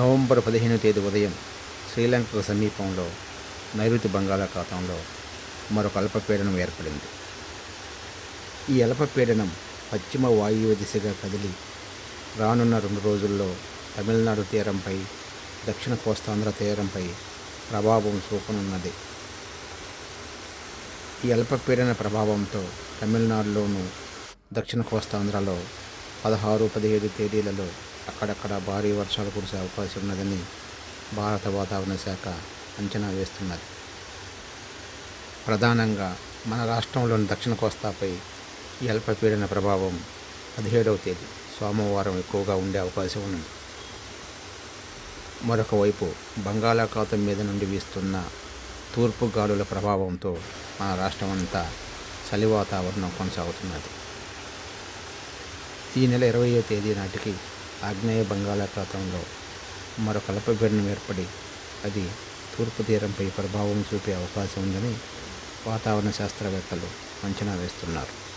November పదిహేను తేదీ ఉదయం శ్రీలంకకు సమీపంలో నైరుతి బంగాళాఖాతంలో మరొక అల్పపీడనం ఏర్పడింది. ఈ అల్పపీడనం పశ్చిమ వాయువ్య దిశగా కదిలి రానున్న రెండు రోజుల్లో తమిళనాడు తీరంపై దక్షిణ కోస్తాంధ్ర తీరంపై ప్రభావం చూపనున్నది. ఈ అల్పపీడన ప్రభావంతో తమిళనాడులోను దక్షిణ కోస్తాంధ్రలో పదహారు పదిహేడు తేదీలలో అక్కడక్కడ భారీ వర్షాలు కురిసే అవకాశం ఉన్నదని భారత వాతావరణ శాఖ అంచనా వేస్తున్నది. ప్రధానంగా మన రాష్ట్రంలోని దక్షిణ కోస్తాపై ఈ అల్పపీడన ప్రభావం పదిహేడవ తేదీ సోమవారం ఎక్కువగా ఉండే అవకాశం ఉంది మరొక వైపు బంగాళాఖాతం మీద నుండి వీస్తున్న తూర్పు గాలుల ప్రభావంతో మన రాష్ట్రం అంతా చలి వాతావరణం కొనసాగుతున్నది. ఈ నెల ఇరవయో తేదీ నాటికి ఆగ్నేయ బంగాళాఖాతంలో మరొక అల్పపీడనం ఏర్పడి అది తూర్పు తీరంపై ప్రభావం చూపే అవకాశం ఉందని వాతావరణ శాస్త్రవేత్తలు అంచనా వేస్తున్నారు.